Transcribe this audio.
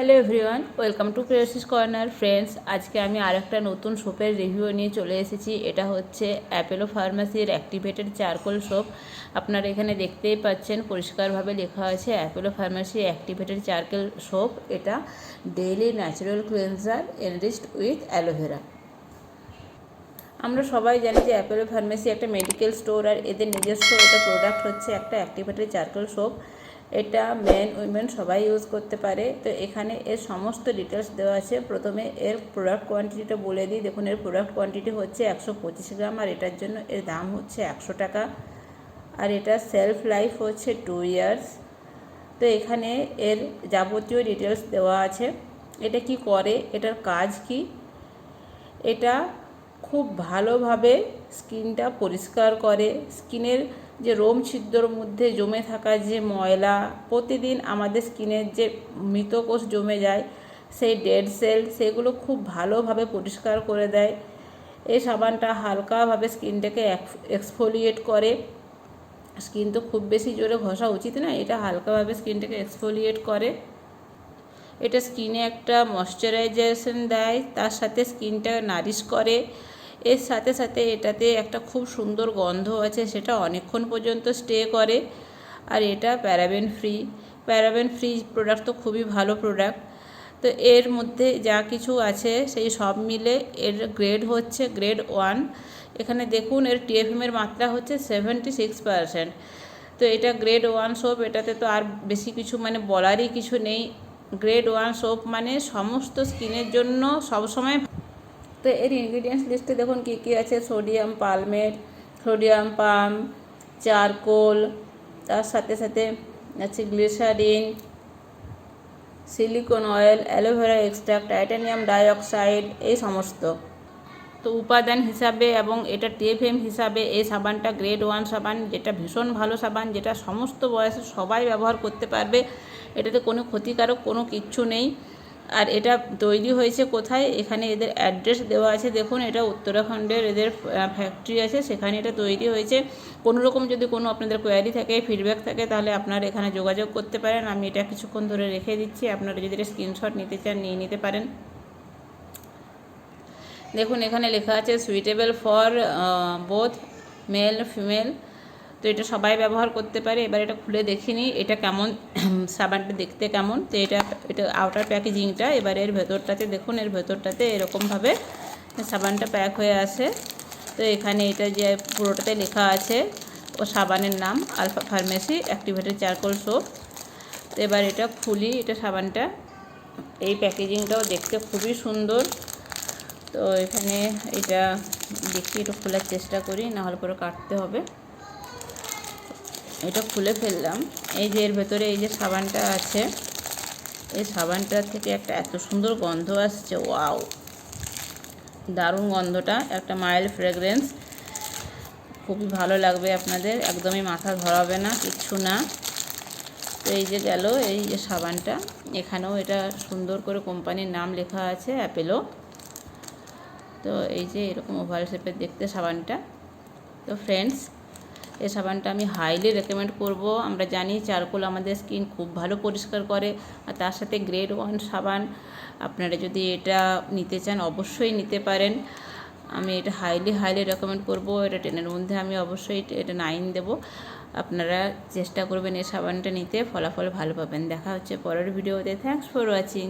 Hello everyone, welcome to precious corner. Friends, আজকে আমি আরেকটা নতুন সোপের রিভিউ নিয়ে চলে এসেছি। এটা হচ্ছে অ্যাপেলো ফার্মাসির অ্যাক্টিভেটেড চারকোল সোপ। আপনারা এখানে দেখতেই পাচ্ছেন, পরিষ্কারভাবে লেখা আছে Apollo pharmacy activated charcoal soap. এটা daily natural cleanser enriched with aloe vera. আমরা সবাই জানি যে অ্যাপেলো ফার্মেসি একটা মেডিকেল স্টোর আর এদের নিজস্ব এটা প্রোডাক্ট হচ্ছে একটা অ্যাক্টিভেটেড চারকোল সোপ। এটা মেন উইমেন সবাই ইউজ করতে পারে। তো এখানে এর সমস্ত ডিটেলস দেওয়া আছে। প্রথমে এর প্রোডাক্ট কোয়ান্টিটিটা বলে দিই। দেখুন, এর প্রোডাক্ট কোয়ান্টিটি হচ্ছে একশো পঁচিশ গ্রাম আর এটার জন্য এর দাম হচ্ছে একশো টাকা। আর এটা সেলফ লাইফ হচ্ছে টু ইয়ার্স তো এখানে এর যাবতীয় ডিটেলস দেওয়া আছে। এটা কি করে? এটার কাজ কি? এটা খুব ভালোভাবে স্কিনটা পরিষ্কার করে। স্কিনের যে রোম ছিদ্রর মধ্যে জমে থাকা যে ময়লা, প্রতিদিন আমাদের স্কিনের যে মৃতকোষ জমে যায়, সেই ডেড সেল, সেগুলো খুব ভালোভাবে পরিষ্কার করে দেয়। এই সাবানটা হালকাভাবে স্কিনটাকে এক্সফোলিয়েট করে। স্কিন তো খুব বেশি জোরে ঘষা উচিত না, এটা হালকাভাবে স্কিনটাকে এক্সফোলিয়েট করে। এটা স্কিনে একটা ময়শ্চারাইজেশন দেয়, তার সাথে স্কিনটা নারিশ করে। এর সাথে সাথে এটাতে একটা খুব সুন্দর গন্ধ আছে, সেটা অনেকক্ষণ পর্যন্ত স্টে করে। আর এটা paraben free. Paraben free product তো খুবই ভালো প্রোডাক্ট। তো এর মধ্যে যা কিছু আছে, সেই সব মিলে এর গ্রেড হচ্ছে গ্রেড ওয়ান। এখানে দেখুন, এর টিএফএমের মাত্রা হচ্ছে সেভেন্টি সিক্স পারসেন্ট। তো এটা গ্রেড ওয়ান সোপ, এটাতে তো আর বেশি কিছু মানে বলারই কিছু নেই। গ্রেড ওয়ান সোপ মানে সমস্ত স্কিনের জন্য সবসময় তো এর ইনগ্রিডিয়েন্টস লিস্টে দেখুন কী কী আছে? Sodium palmate sodium palm charcoal তার সাথে সাথে আছে glycerin silicon oil aloe vera extract titanium dioxide এই সমস্ত। তো উপাদান হিসাবে এবং এটা টিএফএম হিসাবে এই সাবানটা গ্রেড ওয়ান সাবান, যেটা ভীষণ ভালো সাবান, যেটা সমস্ত বয়সে সবাই ব্যবহার করতে পারবে। এটাতে কোনো ক্ষতিকারক কোনো কিচ্ছু নেই। আর এটা তৈরি হয়েছে কোথায়? এখানে এদের অ্যাড্রেস দেওয়া আছে। দেখুন, এটা উত্তরাখণ্ডের এদের ফ্যাক্টরি আছে। সেখানে এটা তৈরি হয়েছে। কোনো রকম যদি কোনো আপনাদের কোয়ারি থাকে ফিডব্যাক থাকে, তাহলে আপনারা এখানে যোগাযোগ করতে পারেন। আমি এটা কিছুক্ষণ ধরে রেখে দিচ্ছি। আপনারা যদি এটা স্ক্রিনশট নিতে চান, নিয়ে নিতে পারেন। দেখুন, এখানে লেখা আছে suitable for both male female তো এটা সবাই ব্যবহার করতে পারে। এবার এটা খুলে দেখিনি এটা কেমন, সাবানটা দেখতে কেমন। তো এটা এটা আউটার প্যাকেজিংটা এবার এর ভেতরটাতে দেখুন, এর ভেতরটাতে এরকমভাবে সাবানটা প্যাক হয়ে আসে তো এখানে এটা যে পুরোটাতে লেখা আছে, ও সাবানের নাম alpha pharmacy activated charcoal soap এবার এটা খুলি, এটা সাবানটা। এই প্যাকেজিংটাও দেখতে খুবই সুন্দর। তো এখানে এটা দেখি, একটু খোলার চেষ্টা করি, নাহলে পরে কাটতে হবে। এটা খুলে ফেললাম। এই যে এর ভেতরে এই যে সাবানটা আছে, এই সাবানটার থেকে একটা এত সুন্দর গন্ধ আসছে, ওয়াও! দারুণ গন্ধটা, একটা মাইল্ড ফ্রেগরেন্স। খুবই ভালো লাগবে আপনাদের, একদমই মাথা ধরাবে না, কিচ্ছু না। তো এই যে গেল, এই যে সাবানটা। এখানেও এটা সুন্দর করে কোম্পানির নাম লেখা আছে, অ্যাপেলো। তো এই যে এরকম ওভার শেপের দেখতে সাবানটা। তো ফ্রেন্ডস এই সাবানটা আমি হাইলি রেকমেন্ড করব। আমরা জানি চারকোল আমাদের স্কিন খুব ভালো পরিষ্কার করে আর তার সাথে গ্রেড ওয়ান সাবান আপনারা যদি এটা নিতে চান অবশ্যই নিতে পারেন। আমি এটা হাইলি হাইলি রেকমেন্ড করব। এটা টেনের মধ্যে আমি অবশ্যই এটা নাইন দেবো। আপনারা চেষ্টা করবেন এই সাবানটা নিতে। ফলাফল ভালো পাবেন। দেখা হচ্ছে পরের ভিডিওতে থ্যাংকস ফর ওয়াচিং